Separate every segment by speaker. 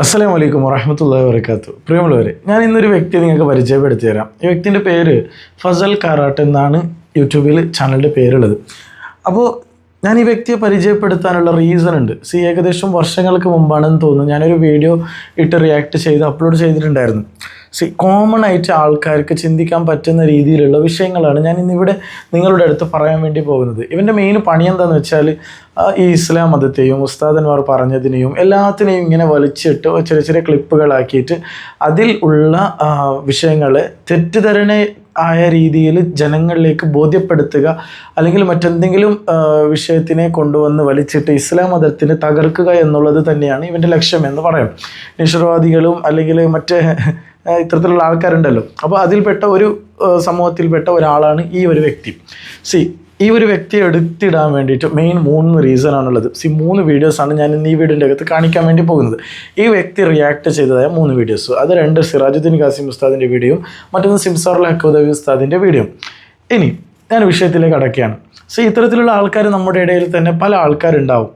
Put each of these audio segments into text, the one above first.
Speaker 1: അസ്സലാമു വലൈക്കും വറഹമത്തല്ലാ വർക്കാത്തു പ്രിയമുള്ളവരെ ഞാൻ ഇന്നൊരു വ്യക്തിയെ നിങ്ങൾക്ക് പരിചയപ്പെടുത്തി തരാം ഈ വ്യക്തിന്റെ പേര് ഫസൽ കാറാട്ട് എന്നാണ് യൂട്യൂബിൽ ചാനലിന്റെ പേരുള്ളത്. അപ്പോൾ ഞാൻ ഈ വ്യക്തിയെ പരിചയപ്പെടുത്താനുള്ള റീസൺ ഉണ്ട്. സി ഏകദേശം വർഷങ്ങൾക്ക് മുമ്പാണെന്ന് തോന്നുന്നു. ഞാനൊരു വീഡിയോ ഇട്ട് റിയാക്ട് ചെയ്ത് അപ്ലോഡ് ചെയ്തിട്ടുണ്ടായിരുന്നു. സി കോമൺ ആയിട്ട് ആൾക്കാർക്ക് ചിന്തിക്കാൻ പറ്റുന്ന രീതിയിലുള്ള വിഷയങ്ങളാണ് ഞാൻ ഇന്നിവിടെ നിങ്ങളുടെ അടുത്ത് പറയാൻ വേണ്ടി പോകുന്നത്. ഇവന്റെ മെയിൻ പണി എന്താണെന്ന് വെച്ചാൽ ഈ ഇസ്ലാം മതത്തെയും ഉസ്താദന്മാർ പറഞ്ഞതിനെയും എല്ലാത്തിനെയും ഇങ്ങനെ വലിച്ചിട്ട് ചെറിയ ചെറിയ ക്ലിപ്പുകളാക്കിയിട്ട് അതിൽ ഉള്ള വിഷയങ്ങളെ തെറ്റിദ്ധരണ ആയ രീതിയിൽ ജനങ്ങളിലേക്ക് ബോധ്യപ്പെടുത്തുക അല്ലെങ്കിൽ മറ്റെന്തെങ്കിലും വിഷയത്തിനെ കൊണ്ടുവന്ന് വലിച്ചിട്ട് ഇസ്ലാം മതത്തിനെ തകർക്കുക എന്നുള്ളത് തന്നെയാണ് ഇവന്റെ ലക്ഷ്യമെന്ന് പറയാം. നിഷർവാദികളും അല്ലെങ്കിൽ മറ്റേ ഇത്തരത്തിലുള്ള ആൾക്കാരുണ്ടല്ലോ. അപ്പോൾ അതിൽപ്പെട്ട ഒരു സമൂഹത്തിൽപ്പെട്ട ഒരാളാണ് ഈ ഒരു വ്യക്തി. സി ഈ ഒരു വ്യക്തിയെ എടുത്തിടാൻ വേണ്ടിയിട്ട് മെയിൻ മൂന്ന് റീസൺ ആണുള്ളത്. സി മൂന്ന് വീഡിയോസാണ് ഞാൻ ഇന്ന് ഈ വീഡിയോന്റെ അകത്ത് കാണിക്കാൻ വേണ്ടി പോകുന്നത്. ഈ വ്യക്തി റിയാക്ട് ചെയ്തതായ മൂന്ന് വീഡിയോസ് അത് രണ്ട് സിറാജുദ്ദീൻ ഖാസിം ഉസ്താദിന്റെ വീഡിയോയും മറ്റൊന്ന് സിംസാറുൽ ഹക്കുദവി ഉസ്താദിന്റെ വീഡിയോയും ഇനി ഞാൻ വിഷയത്തിലേക്ക് അടക്കുകയാണ്. സോ ഇത്തരത്തിലുള്ള ആൾക്കാർ നമ്മുടെ ഇടയിൽ തന്നെ പല ആൾക്കാരുണ്ടാവും.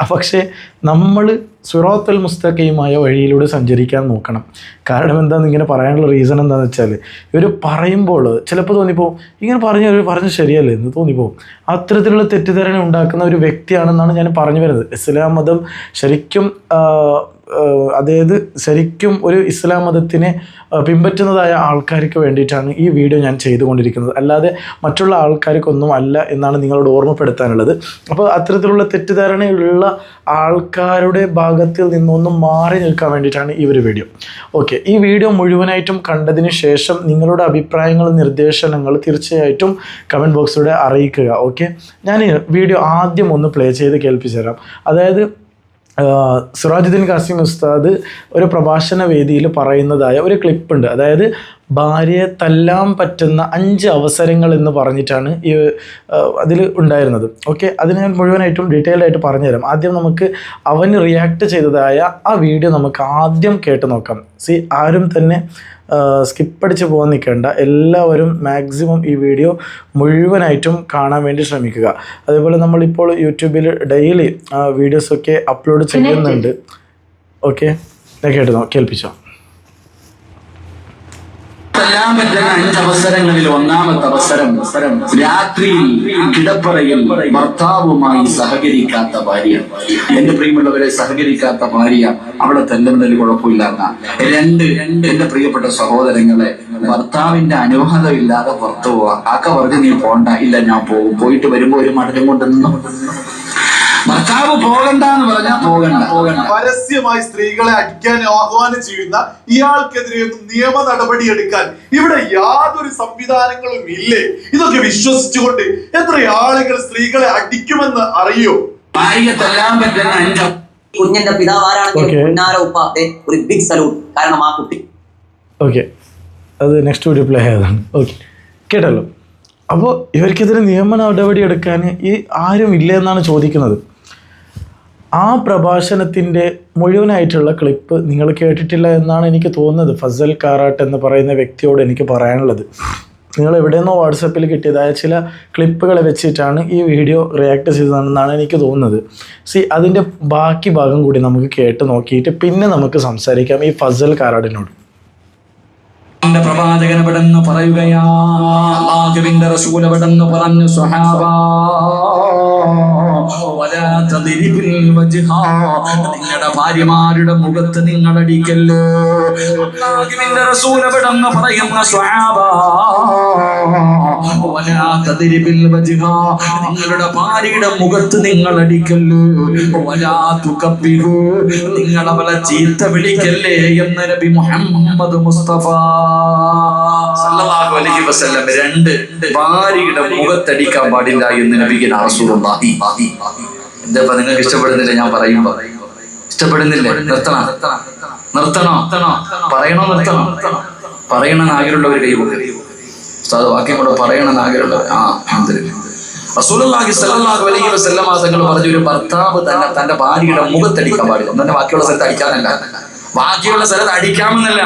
Speaker 1: പക്ഷേ നമ്മൾ സുറോത്തൽ മുസ്തഖയുമായ വഴിയിലൂടെ സഞ്ചരിക്കാൻ നോക്കണം. കാരണം എന്താണെന്ന് ഇങ്ങനെ പറയാനുള്ള റീസൺ എന്താണെന്ന് വെച്ചാൽ ഇവർ പറയുമ്പോൾ ചിലപ്പോൾ തോന്നിപ്പോവും ഇങ്ങനെ പറഞ്ഞ ഒരു പറഞ്ഞ് ശരിയല്ലേ എന്ന് തോന്നിപ്പോവും അത്തരത്തിലുള്ള തെറ്റിദ്ധാരണ ഉണ്ടാക്കുന്ന ഒരു വ്യക്തിയാണെന്നാണ് ഞാൻ പറഞ്ഞു വരുന്നത്. ഇസ്ലാം മതം ശരിക്കും അതായത് ശരിക്കും ഒരു ഇസ്ലാം മതത്തിനെ പിൻപറ്റുന്നതായ ആൾക്കാർക്ക് വേണ്ടിയിട്ടാണ് ഈ വീഡിയോ ഞാൻ ചെയ്തുകൊണ്ടിരിക്കുന്നത്. അല്ലാതെ മറ്റുള്ള ആൾക്കാർക്കൊന്നും അല്ല എന്നാണ് നിങ്ങളോട് ഓർമ്മപ്പെടുത്താനുള്ളത്. അപ്പോൾ അത്തരത്തിലുള്ള തെറ്റിദ്ധാരണയുള്ള ആൾക്കാരുടെ ഭാഗത്തിൽ നിന്നൊന്നും മാറി നിൽക്കാൻ വേണ്ടിയിട്ടാണ് ഈ ഒരു വീഡിയോ. ഓക്കെ ഈ വീഡിയോ മുഴുവനായിട്ടും കണ്ടതിന് ശേഷം നിങ്ങളുടെ അഭിപ്രായങ്ങളും നിർദ്ദേശങ്ങൾ തീർച്ചയായിട്ടും കമന്റ് ബോക്സിലൂടെ അറിയിക്കുക. ഓക്കെ ഞാൻ വീഡിയോ ആദ്യം ഒന്ന് പ്ലേ ചെയ്ത് കേൾപ്പിച്ചു തരാം അതായത് സിറാജുദ്ദീൻ കാസിം ഉസ്താദ് ഒരു പ്രഭാഷണ വേദിയിൽ പറയുന്നതായ ഒരു ക്ലിപ്പുണ്ട് അതായത് ഭാര്യയെ തല്ലാൻ പറ്റുന്ന അഞ്ച് അവസരങ്ങൾ എന്ന് പറഞ്ഞിട്ടാണ് ഈ അതിൽ ഉണ്ടായിരുന്നത്. ഓക്കെ അതിന് ഞാൻ മുഴുവനായിട്ടും ഡീറ്റെയിൽഡ് ആയിട്ട് പറഞ്ഞുതരാം. ആദ്യം നമുക്ക് അവൻ റിയാക്ട് ചെയ്തതായ ആ വീഡിയോ നമുക്ക് ആദ്യം കേട്ട് നോക്കാം. സി ആരും തന്നെ സ്കിപ്പ് അടിച്ച് പോകാൻ നിൽക്കേണ്ട. എല്ലാവരും മാക്സിമം ഈ വീഡിയോ മുഴുവനായിട്ടും കാണാൻ വേണ്ടി ശ്രമിക്കുക. അതേപോലെ നമ്മളിപ്പോൾ യൂട്യൂബിൽ ഡെയിലി വീഡിയോസൊക്കെ അപ്ലോഡ് ചെയ്യുന്നുണ്ട്. ഓക്കെ ഞാൻ കേട്ടു കേൾപ്പിച്ചോ?
Speaker 2: എല്ലാം പറ്റുന്ന അവസരങ്ങളിൽ ഒന്നാമത്തെ അവസരം രാത്രിയിൽ കിടപ്പറയിൽ ഭർത്താവുമായി സഹകരിക്കാത്ത ഭാര്യ. എന്റെ പ്രിയമുള്ളവരെ സഹകരിക്കാത്ത ഭാര്യ അവിടെ തല്ലുന്നതിൽ കുഴപ്പമില്ലാത്ത രണ്ട് എന്റെ പ്രിയപ്പെട്ട സഹോദരങ്ങളെ ഭർത്താവിന്റെ അനുവാദം ഇല്ലാതെ പുറത്തു പോവാ ആക്ക പറഞ്ഞ് നീ പോണ്ട. ഇല്ല ഞാൻ പോകും. പോയിട്ട് വരുമ്പോ ഒരു മടലും കൊണ്ട് നിന്നു പോകണ്ട എന്ന് പറഞ്ഞാൽ പോകണ്ട. പോകണ്ട.
Speaker 3: പരസ്യമായി സ്ത്രീകളെ അടിക്കാൻ ആഹ്വാനം ചെയ്യുന്ന ഇയാൾക്കെതിരെ ഒന്നും നിയമ നടപടി എടുക്കാൻ ഇവിടെ യാതൊരു സംവിധാനങ്ങളും ഇല്ലേ? ഇതൊക്കെ വിശ്വസിച്ചുകൊണ്ട് എത്ര ആളുകൾ സ്ത്രീകളെ അടിക്കുമെന്ന് അറിയോ?
Speaker 2: ഭാര്യ തല്ലാൻ പറ്റുന്ന അഞ്ച്.
Speaker 4: കുഞ്ഞിന്റെ പിതാവ് ആരാണെങ്കിൽ ഉപ്പ ദേ ഒരു ബിഗ് സലൂട്ട് കാരണം ആ കുട്ടി.
Speaker 1: ഓക്കെ അത് നെക്സ്റ്റ് വീഡിയോ പ്ലേ ആയതാണ്. ഓക്കെ കേട്ടല്ലോ. അപ്പോൾ ഇവർക്കെതിരെ നിയമ നടപടി എടുക്കാൻ ഈ ആരും ഇല്ല എന്നാണ് ചോദിക്കുന്നത്. ആ പ്രഭാഷണത്തിന്റെ മുഴുവനായിട്ടുള്ള ക്ലിപ്പ് നിങ്ങൾ കേട്ടിട്ടില്ല എന്നാണ് എനിക്ക് തോന്നുന്നത്. ഫസൽ കാറാട്ട് എന്ന് പറയുന്ന വ്യക്തിയോട് എനിക്ക് പറയാനുള്ളത്. നിങ്ങൾ എവിടെയെന്നോ വാട്സപ്പിൽ കിട്ടിയതായ ചില ക്ലിപ്പുകൾ വെച്ചിട്ടാണ് ഈ വീഡിയോ റിയാക്ട് ചെയ്തതെന്നാണ് എനിക്ക് തോന്നുന്നത്. സി അതിന്റെ ബാക്കി ഭാഗം കൂടി നമുക്ക് കേട്ട് നോക്കിയിട്ട് പിന്നെ നമുക്ക് സംസാരിക്കാം ഈ ഫസൽ കാറാടിനോട്
Speaker 2: പ്രവാചകൻ പറയുകയാ. നിങ്ങളുടെ ഭാര്യമാരുടെ മുഖത്ത് നിങ്ങൾ. നിങ്ങളുടെ ഭാര്യയുടെ മുഖത്ത് നിങ്ങൾ അടിക്കല്ലോ അവളെ ചീത്ത വിളിക്കല്ലേ എന്ന് നബി മുഹമ്മദ് മുസ്തഫ. അലൈഹി വസല്ലം രണ്ട് ഭാര്യയുടെ മുഖത്തടിക്കാൻ പാടില്ല എന്ന് നബിഗിന റസൂലുള്ളാഹി. എന്താ നിങ്ങൾക്ക് ഇഷ്ടപ്പെടുന്നില്ല? ഞാൻ പറയുമ്പോ ഇഷ്ടപ്പെടുന്നില്ലേ? നിർത്തണം. നിർത്തണോ. പറയണോ നിർത്തണോ? പറയണമെന്ന് ആഗ്രഹമുള്ളവർ കൈ പൊക്കി ഉസ്താദ് വാക്യം കൂടെ പറയണമെന്ന് ആഗ്രഹമുള്ളവർ. ആ അൽഹംദുലില്ലാ. റസൂലുള്ളാഹി സ്വല്ലല്ലാഹു അലൈഹി വസല്ലമ തങ്ങൾ പറഞ്ഞു ഒരു ഭർത്താവ് തന്നെ തന്റെ ഭാര്യയുടെ മുഖത്തടിക്കാൻ പാടില്ല. തന്നെ ബാക്കിയുള്ള സ്ഥലത്ത് അടിക്കാനല്ല. ബാക്കിയുള്ള സ്ഥലത്ത് അടിക്കാമെന്നല്ല.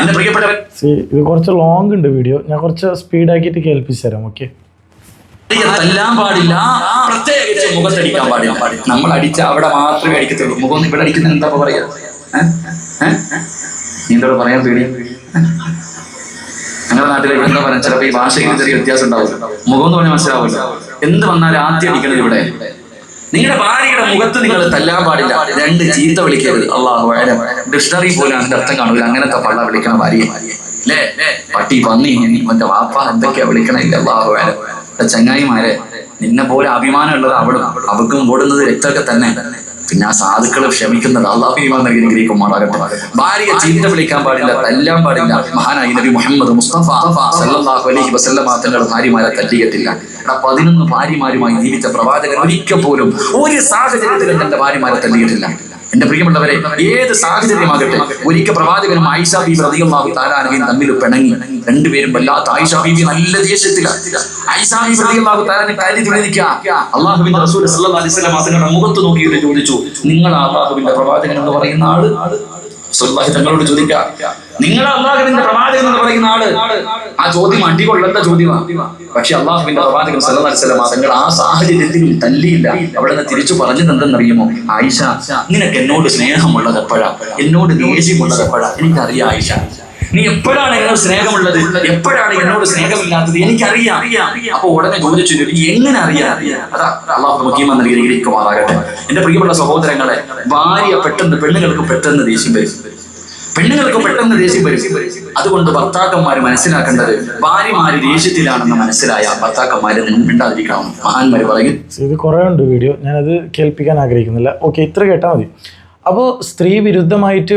Speaker 2: എന്റെ പ്രിയപ്പെട്ടവൻ
Speaker 1: സി ഇത് കുറച്ച് ലോങ് ഉണ്ട് വീഡിയോ ഞാൻ കുറച്ച് സ്പീഡ് ആക്കിട്ട് കേൾപ്പിച്ചു തരാം ഓക്കെ
Speaker 2: എല്ലാം പാടില്ല. പ്രത്യേകിച്ച് മുഖത്തടിക്കാൻ പാടില്ല. നമ്മൾ അടിച്ച അവിടെ മാത്രമേ അടിക്കത്തുള്ളൂ. മുഖം ഇവിടെ അടിക്കുന്ന എന്താ പറയാ നീന്തോട് പറയാൻ പേടി? ഞങ്ങളുടെ നാട്ടിൽ ഇവിടെ എന്താ പറയാൻ ചിലപ്പോൾ ഈ ഭാഷയ്ക്ക് ചെറിയ വ്യത്യാസം ഉണ്ടാവും. മുഖം എന്ന് പറഞ്ഞാൽ മനസ്സിലാവില്ല എന്ത് വന്നാലും ആദ്യം അടിക്കണത് ഇവിടെ. നിങ്ങളുടെ ഭാര്യയുടെ മുഖത്ത് നിങ്ങൾ തല്ലാൻ പാടില്ല. രണ്ട് ചീത്ത വിളിക്കരുത്. അള്ളാഹു ഡിക്ഷണറി പോലും അതിന്റെ അർത്ഥം കാണൂല. അങ്ങനത്തെ പള്ള വിളിക്കണം ഭാര്യ അല്ലേ പട്ടി പന്നി മറ്റേ വാപ്പ എന്തൊക്കെയാ വിളിക്കണില്ല അള്ളാഹു ചങ്ങായിമാരെ നിന്നെ പോലെ അഭിമാനമുള്ളത് അവളും അവൾക്കും ഓടുന്നത് രക്തമൊക്കെ തന്നെ. പിന്നെ ആ സാധുക്കളെ ക്ഷമിക്കുന്നത് അള്ളാഹു ഭാര്യയെ ചീത്ത വിളിക്കാൻ പാടില്ല തല്ലാൻ പാടില്ല. മഹാനായി നബി മുഹമ്മദ് മുസ്തഫ തങ്ങളുടെ ഭാര്യമാരെ തല്ലിയത്തില്ല പതിനൊന്ന് ഭാര്യമാരുമായി ജീവിച്ച പ്രവാചകൻ ഒരിക്കൽ പോലും ഒരു സാഹചര്യത്തിലും തന്റെ ഭാര്യമാരെ തല്ലിയിട്ടില്ല എന്റെ പ്രിയമുള്ളവരെ ഏത് സാഹചര്യമാകട്ടെ ഒരിക്കൽ പ്രവാചകനും ആയിഷ ബീബി റളിയല്ലാഹു താലാനവയും തമ്മിൽ പിണങ്ങി. രണ്ടുപേരും വല്ലാത്ത ആയിഷ ബീബി നല്ല ദേഷ്യത്തിലാണ് ആയിഷ ബീബി താലാനെ അള്ളാഹുവിന്റെ റസൂൽ അലൈഹി അതിന്റെ മുഖത്ത് നോക്കിയിട്ട് ചോദിച്ചു നിങ്ങൾ അള്ളാഹുവിന്റെ പ്രവാചകൻ എന്ന് പറയുന്ന ആൾ? സ്വല്ലാഹി തങ്ങളോട് ചോദിക്കാം നിങ്ങൾ അള്ളാഹുവിന്റെ പ്രവാചകൻ എന്ന് പറയുന്ന ആൾ? ആ ചോദ്യം അടികൊള്ളേണ്ട ചോദ്യമാണ് പക്ഷെ അള്ളാഹുവിന്റെ പ്രവാചകൻ വസല്ലം തങ്ങൾ ആ സാഹചര്യത്തിൽ തല്ലിയില്ല. അവിടെ നിന്ന് തിരിച്ചു പറഞ്ഞത് എന്തെന്നറിയുമോ? ആയിഷ നിനക്ക് എന്നോട് സ്നേഹമുള്ളത് എപ്പോഴാ? എന്നോട് ദേഷ്യമുള്ളത് എപ്പോഴാ? എനിക്കറിയാം ആയിഷ. നീ എപ്പോഴാണ് എന്നോട് സ്നേഹമുള്ളത്? എപ്പോഴാണ് എന്നോട് സ്നേഹമില്ലാത്തത്? എനിക്കറിയാം. അപ്പൊ ഉടനെ ചോദിച്ചു "നീ എങ്ങനെ അറിയാം? അതാ അള്ളാഹു മുഖീമ നൽകി അനുഗ്രഹിക്കുമാറാകട്ടെ. എന്റെ പ്രിയപ്പെട്ട സഹോദരങ്ങളെ ഭാര്യ പെട്ടെന്ന് പെണ്ണുങ്ങൾക്ക് പെട്ടെന്ന് ദേഷ്യം വരും. പെണ്ണുങ്ങൾക്ക് പെട്ടെന്ന് ദേഷ്യം വരും. അതുകൊണ്ട് ഭർത്താക്കന്മാർ മനസ്സിലാക്കേണ്ടത് ഭാര്യമാര് ദേഷ്യത്തിലാണെന്ന് മനസ്സിലായ ഭർത്താക്കന്മാരെ മിണ്ടാതിരിക്കണം. മഹാന്മാര് പറയും.
Speaker 1: ഇത് കുറേ ഉണ്ട് വീഡിയോ. ഞാനത് കേൾപ്പിക്കാൻ ആഗ്രഹിക്കുന്നില്ല. ഓക്കെ ഇത്ര കേട്ടാൽ മതി. അപ്പോൾ സ്ത്രീ വിരുദ്ധമായിട്ട്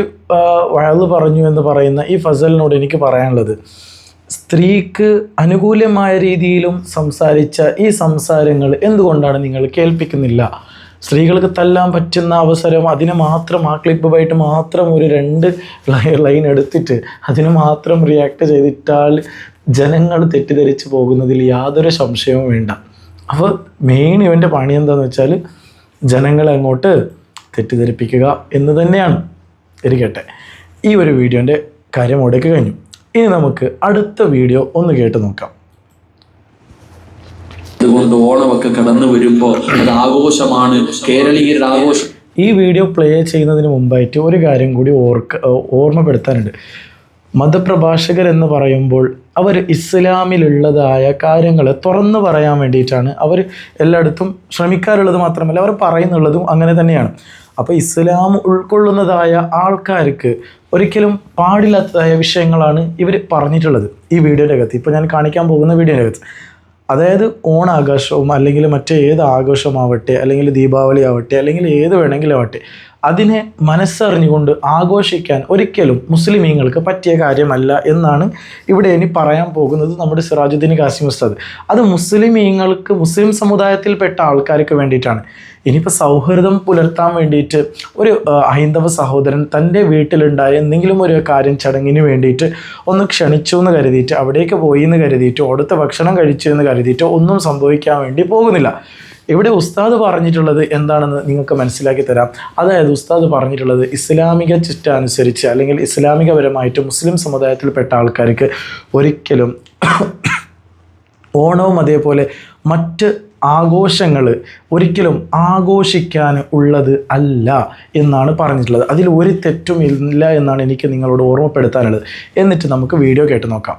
Speaker 1: വഴൽ പറഞ്ഞു എന്ന് പറയുന്ന ഈ ഫസലിനോട് എനിക്ക് പറയാനുള്ളത്. സ്ത്രീക്ക് അനുകൂലമായ രീതിയിലും സംസാരിച്ച ഈ സംസാരങ്ങൾ എന്തുകൊണ്ടാണ് നിങ്ങൾ കേൾപ്പിക്കുന്നില്ല? സ്ത്രീകൾക്ക് തല്ലാൻ പറ്റുന്ന അവസരം അതിന് മാത്രം ആ ക്ലിപ്പുമായിട്ട് മാത്രം ഒരു രണ്ട് ലൈൻ എടുത്തിട്ട് അതിന് മാത്രം റിയാക്ട് ചെയ്തിട്ടാൽ ജനങ്ങൾ തെറ്റിദ്ധരിച്ച് പോകുന്നതിൽ യാതൊരു സംശയവും വേണ്ട. അപ്പോൾ മെയിൻ ഇവന്റെ പണി എന്താണെന്ന് വെച്ചാൽ ജനങ്ങളെ അങ്ങോട്ട് തെറ്റിദ്ധരിപ്പിക്കുക എന്ന് തന്നെയാണ്. ഇരിക്കട്ടെ. ഈ ഒരു വീഡിയോന്റെ കാര്യം അവിടേക്ക് കഴിഞ്ഞു. ഇനി നമുക്ക് അടുത്ത വീഡിയോ ഒന്ന് കേട്ട് നോക്കാം.
Speaker 2: അതുകൊണ്ട് ഓണമൊക്കെ കടന്നു വരുമ്പോൾ അത് ആഘോഷമാണ്. കേരളീയരുടെ ആഘോഷം.
Speaker 1: ഈ വീഡിയോ പ്ലേ ചെയ്യുന്നതിന് മുമ്പായിട്ട് ഒരു കാര്യം കൂടി ഓർക്ക ഓർമ്മപ്പെടുത്താനുണ്ട്. മതപ്രഭാഷകർ എന്ന് പറയുമ്പോൾ അവർ ഇസ്ലാമിലുള്ളതായ കാര്യങ്ങൾ തുറന്നു പറയാൻ വേണ്ടിയിട്ടാണ് അവർ എല്ലായിടത്തും ശ്രമിക്കാറുള്ളത് മാത്രമല്ല അവർ പറയുന്നുള്ളതും അങ്ങനെ തന്നെയാണ്. അപ്പോൾ ഇസ്ലാം ഉൾക്കൊള്ളുന്നതായ ആൾക്കാർക്ക് ഒരിക്കലും പാടില്ലാത്തതായ വിഷയങ്ങളാണ് ഇവർ പറഞ്ഞിട്ടുള്ളത് ഈ വീഡിയോയുടെ അകത്ത് ഇപ്പോൾ ഞാൻ കാണിക്കാൻ പോകുന്ന വീഡിയോയുടെ അകത്ത് അതായത് ഓണാഘോഷവും അല്ലെങ്കിൽ മറ്റേ ഏത് ആഘോഷമാവട്ടെ അല്ലെങ്കിൽ ദീപാവലി ആവട്ടെ അല്ലെങ്കിൽ ഏത് വേണമെങ്കിലും ആവട്ടെ അതിനെ മനസ്സറിഞ്ഞുകൊണ്ട് ആഘോഷിക്കാൻ ഒരിക്കലും മുസ്ലിമീങ്ങൾക്ക് പറ്റിയ കാര്യമല്ല എന്നാണ് ഇവിടെ ഇനി പറയാൻ പോകുന്നത് നമ്മുടെ സിറാജുദ്ദീൻ കാസിം ഉസ്താദ്. അത് മുസ്ലിമീങ്ങൾക്ക് മുസ്ലിം സമുദായത്തിൽപ്പെട്ട ആൾക്കാർക്ക് വേണ്ടിയിട്ടാണ്. ഇനിയിപ്പോൾ സൗഹൃദം പുലർത്താൻ വേണ്ടിയിട്ട് ഒരു ഹൈന്ദവ സഹോദരൻ തന്റെ വീട്ടിലുണ്ടായ എന്തെങ്കിലും ഒരു കാര്യം ചടങ്ങിന് വേണ്ടിയിട്ട് ഒന്ന് ക്ഷണിച്ചു എന്ന് കരുതിയിട്ട് അവിടേക്ക് പോയി എന്ന് കരുതിയിട്ട് അവിടുത്തെ ഭക്ഷണം കഴിച്ചു എന്ന് കരുതിയിട്ട് ഒന്നും സംഭവിക്കാൻ വേണ്ടി പോകുന്നില്ല. ഇവിടെ ഉസ്താദ് പറഞ്ഞിട്ടുള്ളത് എന്താണെന്ന് നിങ്ങൾക്ക് മനസ്സിലാക്കി തരാം. അതായത് ഉസ്താദ് പറഞ്ഞിട്ടുള്ളത് ഇസ്ലാമിക ചിട്ട അനുസരിച്ച് അല്ലെങ്കിൽ ഇസ്ലാമികപരമായിട്ട് മുസ്ലിം സമുദായത്തിൽപ്പെട്ട ആൾക്കാർക്ക് ഒരിക്കലും ഓണവും അതേപോലെ മറ്റ് ആഘോഷങ്ങൾ ഒരിക്കലും ആഘോഷിക്കാൻ ഉള്ളത് അല്ല എന്നാണ് പറഞ്ഞിട്ടുള്ളത്. അതിൽ ഒരു തെറ്റും ഇല്ല എന്നാണ് എനിക്ക് നിങ്ങളോട് ഓർമ്മപ്പെടുത്താനുള്ളത്. എന്നിട്ട് നമുക്ക് വീഡിയോ കേട്ട് നോക്കാം.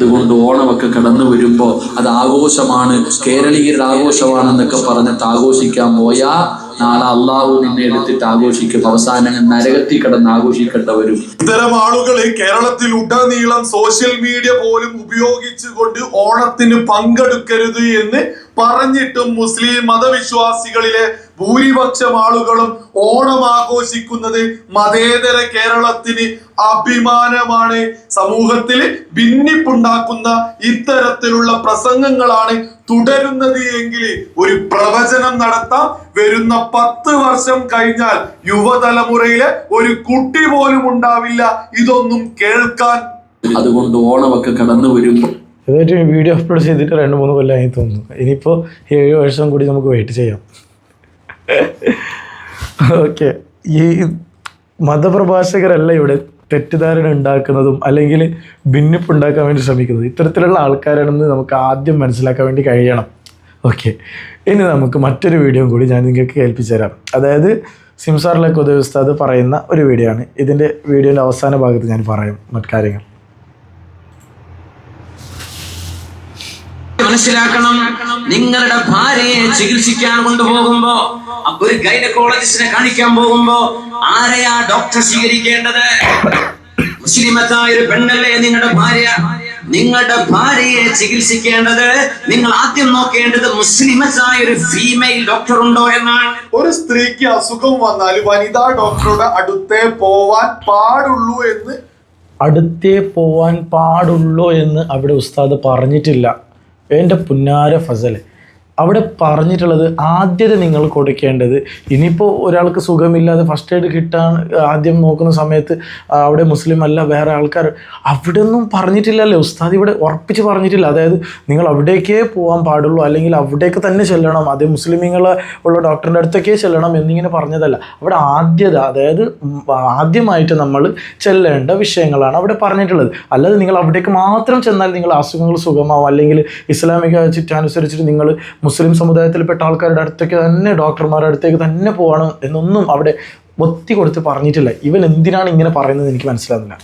Speaker 2: അതുകൊണ്ട് ഓണമൊക്കെ കടന്നു വരുമ്പോ അത് ആഘോഷമാണ്. കേരളീയരുടെ ആഘോഷമാണെന്നൊക്കെ പറഞ്ഞിട്ട് ആഘോഷിക്കാൻ പോയാ നാളെ അള്ളാഹു നിന്നെ എടുത്തിട്ട് ആഘോഷിക്കും. അവസാനം നരകത്തിൽ കിടന്ന് ആഘോഷിക്കേണ്ട വരും.
Speaker 3: ഇത്തരം ആളുകൾ കേരളത്തിൽ ഉടനീളം സോഷ്യൽ മീഡിയ പോലും ഉപയോഗിച്ചുകൊണ്ട് ഓണത്തിന് പങ്കെടുക്കരുത് എന്ന് പറഞ്ഞിട്ടും മുസ്ലിം മതവിശ്വാസികളിലെ ഭൂരിപക്ഷം ആളുകളും ഓണം ആഘോഷിക്കുന്നത് മതേതര കേരളത്തിന് അഭിമാനമാണ്. സമൂഹത്തിൽ ഭിന്നിപ്പുണ്ടാക്കുന്ന ഇത്തരത്തിലുള്ള പ്രസംഗങ്ങളാണ് തുടരുന്നത് എങ്കിൽ ഒരു പ്രവചനം നടത്താം വരുന്ന പത്ത് വർഷം കഴിഞ്ഞാൽ യുവതലമുറയിലെ ഒരു കുട്ടി പോലും ഉണ്ടാവില്ല. ഇതൊന്നും കേൾക്കാൻ
Speaker 2: അതുകൊണ്ട് ഓണമൊക്കെ കടന്നു വരുമ്പോ
Speaker 1: ഇതായിട്ട് വീഡിയോ അപ്ലോഡ് ചെയ്തിട്ട് രണ്ട് മൂന്ന് കൊല്ലമായി തോന്നുന്നു. ഇനിയിപ്പോൾ ഏഴ് വർഷം കൂടി നമുക്ക് വെയിറ്റ് ചെയ്യാം. ഓക്കെ ഈ മതപ്രഭാഷകരല്ല ഇവിടെ തെറ്റിദ്ധാരണ ഉണ്ടാക്കുന്നതും അല്ലെങ്കിൽ ഭിന്നിപ്പ് ഉണ്ടാക്കാൻ വേണ്ടി ശ്രമിക്കുന്നത്. ഇത്തരത്തിലുള്ള ആൾക്കാരാണെന്ന് നമുക്ക് ആദ്യം മനസ്സിലാക്കാൻ വേണ്ടി കഴിയണം. ഓക്കെ ഇനി നമുക്ക് മറ്റൊരു വീഡിയോ കൂടി ഞാൻ നിങ്ങൾക്ക് ഏൽപ്പിച്ചു തരാം. അതായത് സിംസാറിലൊക്കെ ഉദ്യോഗസ്ഥ അത് പറയുന്ന ഒരു വീഡിയോ ആണ്. ഇതിന്റെ വീഡിയോന്റെ അവസാന ഭാഗത്ത് ഞാൻ പറയും മറ്റു കാര്യങ്ങൾ.
Speaker 5: മനസ്സിലാക്കണം. നിങ്ങളുടെ ഭാര്യയെ ചികിത്സിക്കാൻ കൊണ്ടുപോകുമ്പോ അപ്പൊ ഒരു ഗൈനക്കോളജിസ്റ്റിനെ കാണിക്കാൻ പോകുമ്പോ ആരെയാ ഡോക്ടർ സ്വീകരിക്കേണ്ടത്? മുസ്ലിമത്തായ ഒരു പെണ്ണല്ലേ നിങ്ങളുടെ ഭാര്യ? നിങ്ങളുടെ ഭാര്യയെ ചികിത്സിക്കേണ്ടത് നിങ്ങൾ ആദ്യം നോക്കേണ്ടത് മുസ്ലിമസായ ഒരു ഫീമെയിൽ ഡോക്ടർ ഉണ്ടോ എന്നാണ്.
Speaker 3: ഒരു സ്ത്രീക്ക് അസുഖം വന്നാൽ വനിതാ ഡോക്ടറുടെ അടുത്തേ പോവാൻ പാടുള്ളൂ എന്ന്
Speaker 1: അടുത്തേ പോവാൻ പാടുള്ളൂ എന്ന് അവിടെ ഉസ്താദ് പറഞ്ഞിട്ടില്ല. എന്റെ പുന്നാര ഫസൽ അവിടെ പറഞ്ഞിട്ടുള്ളത് ആദ്യത്തെ നിങ്ങൾ കൊടുക്കേണ്ടത്. ഇനിയിപ്പോൾ ഒരാൾക്ക് സുഖമില്ലാതെ ഫസ്റ്റ് എയ്ഡ് കിട്ടാൻ ആദ്യം നോക്കുന്ന സമയത്ത് അവിടെ മുസ്ലിം അല്ല വേറെ ആൾക്കാർ. അവിടെ ഒന്നും പറഞ്ഞിട്ടില്ലല്ലേ. ഉസ്താദ് ഇവിടെ ഉറപ്പിച്ച് പറഞ്ഞിട്ടില്ല. അതായത് നിങ്ങൾ അവിടേക്കേ പോകാൻ പാടുള്ളൂ. അല്ലെങ്കിൽ അവിടേക്ക് തന്നെ ചെല്ലണം. അത് മുസ്ലിമീങ്ങൾ ഉള്ള ഡോക്ടറിന്റെ അടുത്തേക്കേ ചെല്ലണം എന്നിങ്ങനെ പറഞ്ഞതല്ല. അവിടെ ആദ്യത അതായത് ആദ്യമായിട്ട് നമ്മൾ ചെല്ലേണ്ട വിഷയങ്ങളാണ് അവിടെ പറഞ്ഞിട്ടുള്ളത്. അല്ലാതെ നിങ്ങൾ അവിടേക്ക് മാത്രം ചെന്നാൽ നിങ്ങൾ അസുഖങ്ങൾ സുഖമാവും. അല്ലെങ്കിൽ ഇസ്ലാമിക ചുറ്റാനുസരിച്ചിട്ട് നിങ്ങൾ മുസ്ലിം സമുദായത്തിൽപ്പെട്ട ആൾക്കാരുടെ അടുത്തേക്ക് തന്നെ ഡോക്ടർമാരുടെ അടുത്തേക്ക് തന്നെ പോവാണ് എന്നൊന്നും അവിടെ ഒത്തി കൊടുത്ത് പറഞ്ഞിട്ടില്ല. ഇവൻ എന്തിനാണ് ഇങ്ങനെ പറയുന്നത് എനിക്ക് മനസ്സിലാകുന്നില്ല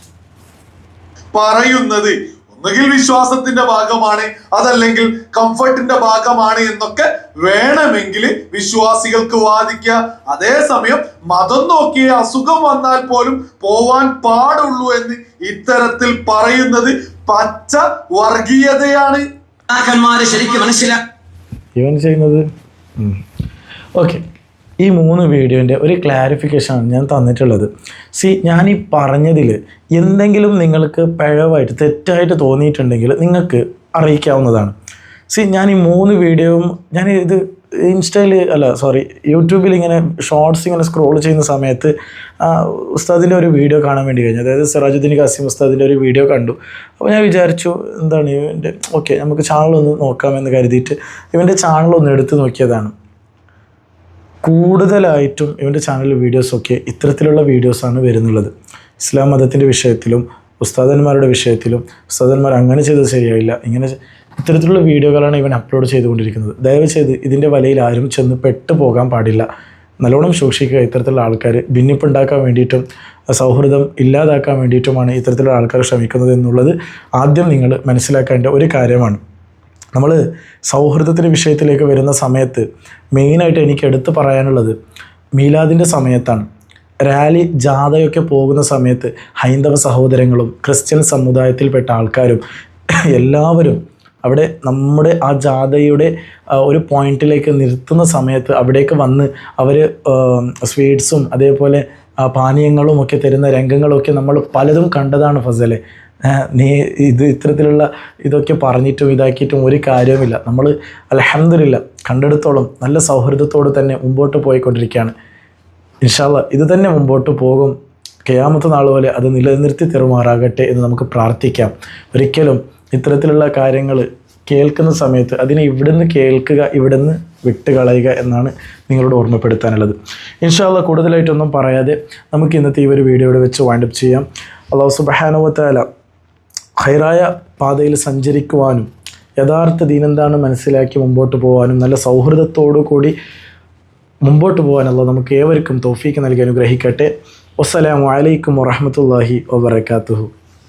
Speaker 3: പറയുന്നത് ഒന്നുകിൽ വിശ്വാസത്തിന്റെ ഭാഗമാണ് അതല്ലെങ്കിൽ കംഫർട്ടിന്റെ ഭാഗമാണ് എന്നൊക്കെ വേണമെങ്കിൽ വിശ്വാസികൾക്ക് വാദിക്കുക. അതേസമയം മതം നോക്കിയ അസുഖം വന്നാൽ പോലും പോവാൻ പാടുള്ളൂ എന്ന് ഇത്തരത്തിൽ പറയുന്നത് പച്ച വർഗീയതയാണ്
Speaker 5: ശരിക്കും മനസ്സിലാക്കി
Speaker 1: ഇവൻ ചെയ്യുന്നത്? ഓക്കെ. ഈ മൂന്ന് വീഡിയോന്റെ ഒരു ക്ലാരിഫിക്കേഷനാണ് ഞാൻ തന്നിട്ടുള്ളത്. സി ഞാൻ ഈ പറഞ്ഞതിൽ എന്തെങ്കിലും നിങ്ങൾക്ക് പിഴവായിട്ട് തെറ്റായിട്ട് തോന്നിയിട്ടുണ്ടെങ്കിൽ നിങ്ങൾക്ക് അറിയിക്കാവുന്നതാണ്. സി ഞാൻ ഈ മൂന്ന് വീഡിയോയും ഞാൻ ഇത് ഇൻസ്റ്റയിൽ അല്ല സോറി യൂട്യൂബിൽ ഇങ്ങനെ ഷോർട്സ് ഇങ്ങനെ സ്ക്രോൾ ചെയ്യുന്ന സമയത്ത് ഉസ്താദിന്റെ ഒരു വീഡിയോ കാണാൻ വേണ്ടി കഴിഞ്ഞു. അതായത് സിറാജുദ്ദീൻ കാസിം ഉസ്താദിന്റെ ഒരു വീഡിയോ കണ്ടു. അപ്പോൾ ഞാൻ വിചാരിച്ചു എന്താണ് ഇവന്റെ ഓക്കെ നമുക്ക് ചാനലൊന്ന് നോക്കാമെന്ന് കരുതിയിട്ട് ഇവന്റെ ചാനലൊന്ന് എടുത്ത് നോക്കിയതാണ്. കൂടുതലായിട്ടും ഇവന്റെ ചാനലിൽ വീഡിയോസൊക്കെ ഇത്തരത്തിലുള്ള വീഡിയോസാണ് വരുന്നുള്ളത്. ഇസ്ലാം മതത്തിന്റെ വിഷയത്തിലും ഉസ്താദന്മാരുടെ വിഷയത്തിലും ഉസ്താദന്മാർ അങ്ങനെ ചെയ്തത് ശരിയായില്ല. ഇങ്ങനെ ഇത്തരത്തിലുള്ള വീഡിയോകളാണ് ഇവൻ അപ്ലോഡ് ചെയ്തുകൊണ്ടിരിക്കുന്നത്. ദയവ് ചെയ്ത് ഇതിന്റെ വലയിൽ ആരും ചെന്ന് പെട്ട് പോകാൻ പാടില്ല. നല്ലോണം സൂക്ഷിക്കുക. ഇത്തരത്തിലുള്ള ആൾക്കാർ ഭിന്നിപ്പുണ്ടാക്കാൻ വേണ്ടിയിട്ടും സൗഹൃദം ഇല്ലാതാക്കാൻ വേണ്ടിയിട്ടുമാണ് ഇത്തരത്തിലുള്ള ആൾക്കാർ ശ്രമിക്കുന്നത് എന്നുള്ളത് ആദ്യം നിങ്ങൾ മനസ്സിലാക്കേണ്ട ഒരു കാര്യമാണ്. നമ്മൾ സൗഹൃദത്തിന്റെ വിഷയത്തിലേക്ക് വരുന്ന സമയത്ത് മെയിനായിട്ട് എനിക്ക് എടുത്തു പറയാനുള്ളത് മീലാദിന്റെ സമയത്താണ്. റാലി ജാഥയൊക്കെ പോകുന്ന സമയത്ത് ഹൈന്ദവ സഹോദരങ്ങളും ക്രിസ്ത്യൻ സമുദായത്തിൽപ്പെട്ട ആൾക്കാരും എല്ലാവരും അവിടെ നമ്മുടെ ആ ജാഥയുടെ ഒരു പോയിന്റിലേക്ക് നിർത്തുന്ന സമയത്ത് അവിടേക്ക് വന്ന് അവർ സ്വീറ്റ്സും അതേപോലെ പാനീയങ്ങളും ഒക്കെ തരുന്ന രംഗങ്ങളൊക്കെ നമ്മൾ പലതും കണ്ടതാണ് ഫസലെ. നീ ഇത് ഇത്തരത്തിലുള്ള ഇതൊക്കെ പറഞ്ഞിട്ടും ഇതാക്കിയിട്ടും ഒരു കാര്യവുമില്ല. നമ്മൾ അലഹമില്ല കണ്ടെടുത്തോളം നല്ല സൗഹൃദത്തോട് തന്നെ മുമ്പോട്ട് പോയിക്കൊണ്ടിരിക്കുകയാണ്. ഇൻഷാല്ല ഇത് തന്നെ മുമ്പോട്ട് പോകും. കയാമത്തെ നാൾ പോലെ അത് നിലനിർത്തി തെരുമാറാകട്ടെ എന്ന് നമുക്ക് പ്രാർത്ഥിക്കാം. ഒരിക്കലും ഇത്തരത്തിലുള്ള കാര്യങ്ങൾ കേൾക്കുന്ന സമയത്ത് അതിനെ ഇവിടുന്ന് കേൾക്കുക ഇവിടുന്ന് വിട്ടുകളയുക എന്നാണ് നിങ്ങളോട് ഓർമ്മപ്പെടുത്താനുള്ളത്. ഇൻഷാല്ല കൂടുതലായിട്ടൊന്നും പറയാതെ നമുക്ക് ഇന്നത്തെ ഈ ഒരു വീഡിയോയുടെ വെച്ച് വൈൻഡപ്പ് ചെയ്യാം. അള്ളാഹു സുബഹാനുവത്താല ഹൈറായ പാതയിൽ സഞ്ചരിക്കുവാനും യഥാർത്ഥ ദീനെന്താണ് മനസ്സിലാക്കി മുമ്പോട്ട് പോകാനും നല്ല സൗഹൃദത്തോടു കൂടി മുമ്പോട്ട് പോകാനുള്ള നമുക്ക് ഏവർക്കും തോഫീക്ക് നൽകി അനുഗ്രഹിക്കട്ടെ. വസ്സലാമു അലൈക്കും വറഹമത്തല്ലാഹി വബർക്കാത്തുഹു